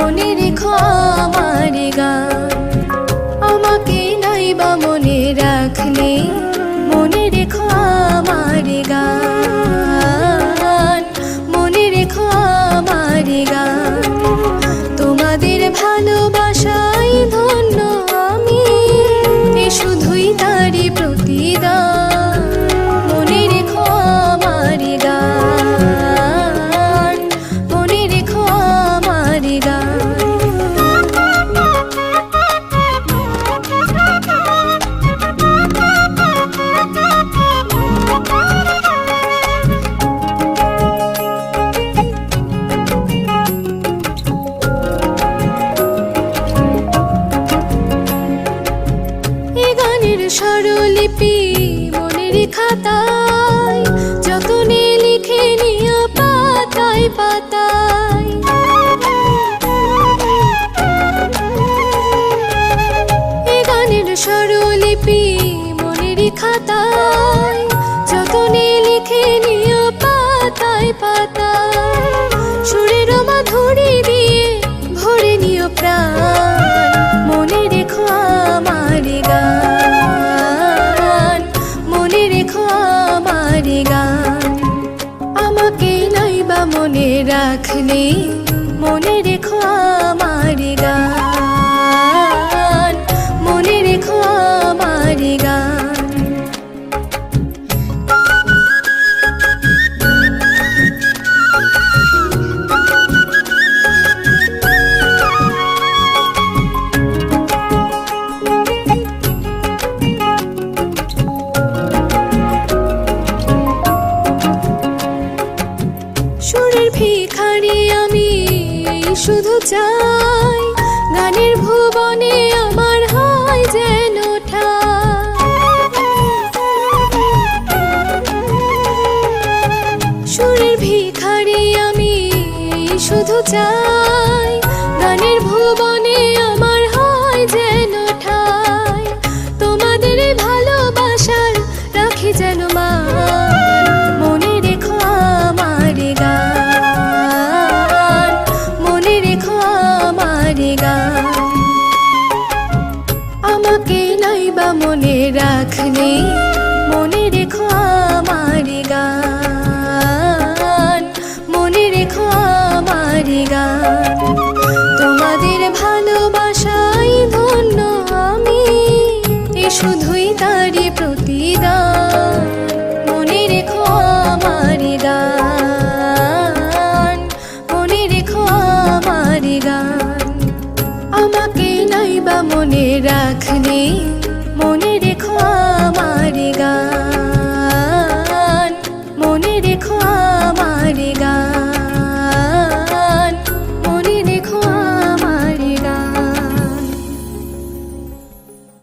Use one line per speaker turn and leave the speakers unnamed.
মনে রেখো আমার গান। আমাকে নাই বা মনে রাখলে, মনে রেখো আমার গান। মনে রেখো আমার গান। তোমাদের ভালোবাসাই ধন্য আমি শুধুই তারই প্রতিদান। স্বরলিপি মনের খাতায়, যতনে লিখে নিয়ে পাতায় পাতায়। সুরের মাধুরী দিয়ে ভরে নিও প্রাণ, মনে রেখো আমার গান, মনে রেখো আমার গান। আমাকে নাই বা মনে রাখলে মনে রেখো আমার গান। সুরের ভিখারি আমি, শুধু চাই গানের ভুবনে আমার হয় যেন ঈশ্বরের ভিখারি আমি, শুধু চাই আমাকে নাইবা মনে রাখনি